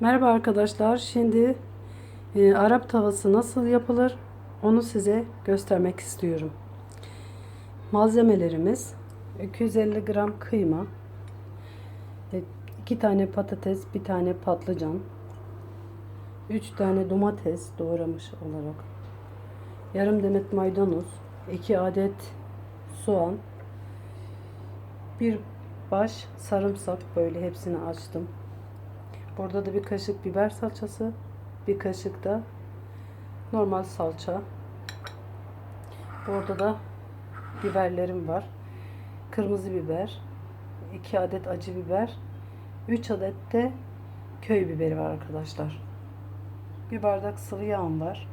Merhaba arkadaşlar. Şimdi e, Arap tavası nasıl yapılır onu size göstermek istiyorum. Malzemelerimiz 250 gram kıyma, 2 tane patates, bir tane patlıcan, 3 tane domates doğramış olarak, yarım demet maydanoz, 2 adet soğan, bir baş sarımsak böyle hepsini açtım. Burada da bir kaşık biber salçası, bir kaşık da normal salça. Burada da biberlerim var. Kırmızı biber, 2 adet acı biber, 3 adet de köy biberi var arkadaşlar. Bir bardak sıvı yağım var.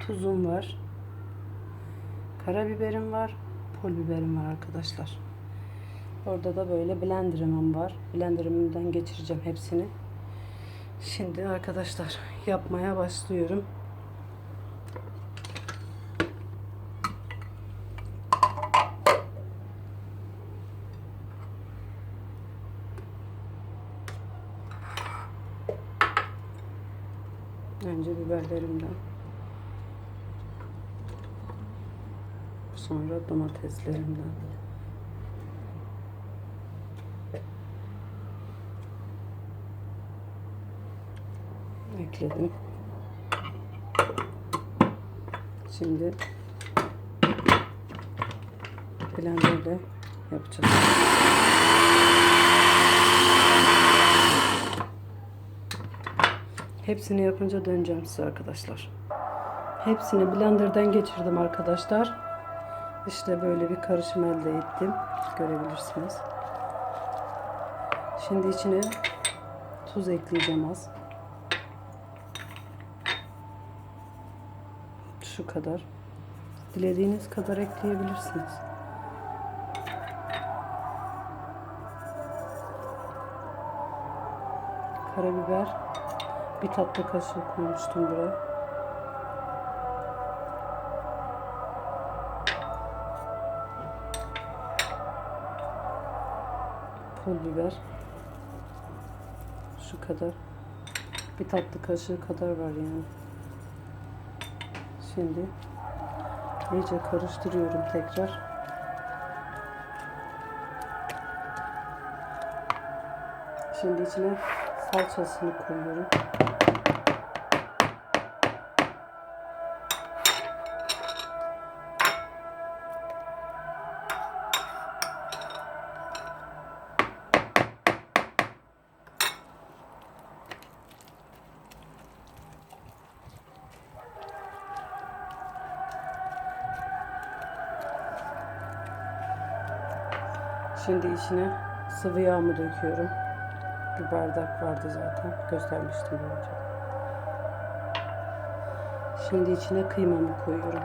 Tuzum var. Karabiberim var. Pul biberim var arkadaşlar. Orada da böyle blenderımım var. Blenderımdan geçireceğim hepsini. Şimdi arkadaşlar yapmaya başlıyorum. Önce biberlerimden. Sonra domateslerimden. Ekledim. Şimdi blenderle yapacağız. Hepsini yapınca döneceğim size arkadaşlar. Hepsini blenderdan geçirdim arkadaşlar. İşte böyle bir karışım elde ettim. Görebilirsiniz. Şimdi içine tuz ekleyeceğim az. Şu kadar. Dilediğiniz kadar ekleyebilirsiniz. Karabiber bir tatlı kaşığı koymuştum buraya. Pul biber şu kadar. Bir tatlı kaşığı kadar var yani. Şimdi iyice karıştırıyorum tekrar. Şimdi içine salçasını koyuyorum. Şimdi içine sıvı yağımı döküyorum. Bir bardak vardı zaten. Göstermiştim daha önce. Şimdi içine kıymamı koyuyorum.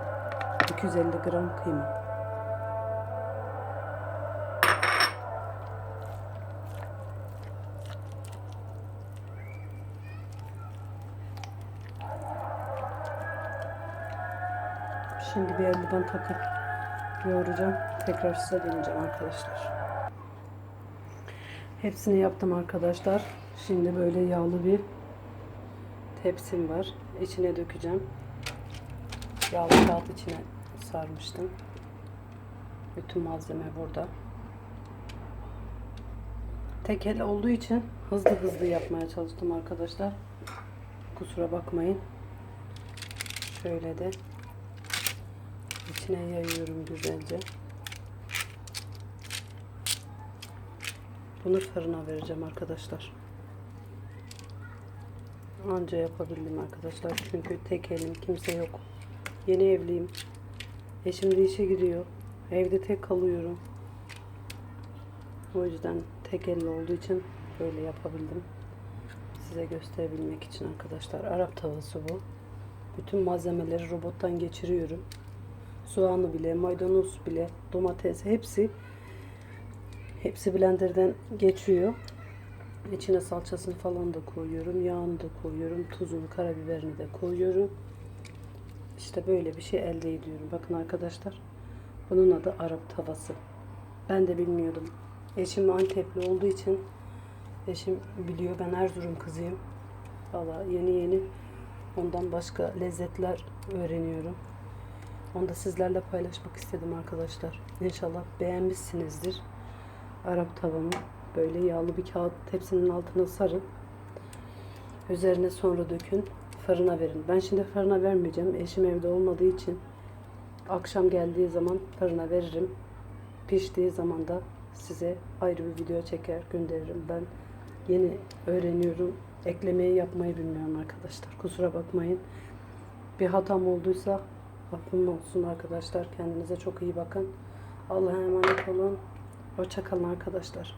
250 gram kıyma. Şimdi bir eldiven takıp yoğuracağım. Tekrar size döneceğim arkadaşlar. Hepsini yaptım arkadaşlar. Şimdi böyle yağlı bir tepsim var. İçine dökeceğim. Yağlı kağıt içine sarmıştım. Bütün malzeme burada. Tek el olduğu için hızlı hızlı yapmaya çalıştım arkadaşlar. Kusura bakmayın. Şöyle de içine yayıyorum güzelce. Bunu fırına vereceğim arkadaşlar. Anca yapabildim arkadaşlar. Çünkü tek elim kimse yok. Yeni evliyim. Eşim de işe gidiyor. Evde tek kalıyorum. O yüzden tek elle olduğu için böyle yapabildim. Size gösterebilmek için arkadaşlar. Arap tavası bu. Bütün malzemeleri robottan geçiriyorum. Soğanı bile, maydanoz bile, domates hepsi Hepsi blenderden geçiyor. İçine salçasını falan da koyuyorum. Yağını da koyuyorum. Tuzunu, karabiberini de koyuyorum. İşte böyle bir şey elde ediyorum. Bakın arkadaşlar. Bunun adı Arap tavası. Ben de bilmiyordum. Eşim Antepli olduğu için eşim biliyor. Ben Erzurum kızıyım. Valla yeni yeni ondan başka lezzetler öğreniyorum. Onu da sizlerle paylaşmak istedim arkadaşlar. İnşallah beğenmişsinizdir. Arap tavamı böyle yağlı bir kağıt tepsinin altına sarın. Üzerine sonra dökün. Fırına verin. Ben şimdi fırına vermeyeceğim. Eşim evde olmadığı için akşam geldiği zaman fırına veririm. Piştiği zaman da size ayrı bir video çeker gönderirim. Ben yeni öğreniyorum. Eklemeyi yapmayı bilmiyorum arkadaşlar. Kusura bakmayın. Bir hatam olduysa affım olsun arkadaşlar. Kendinize çok iyi bakın. Allah'a emanet olun. Hoşçakalın arkadaşlar.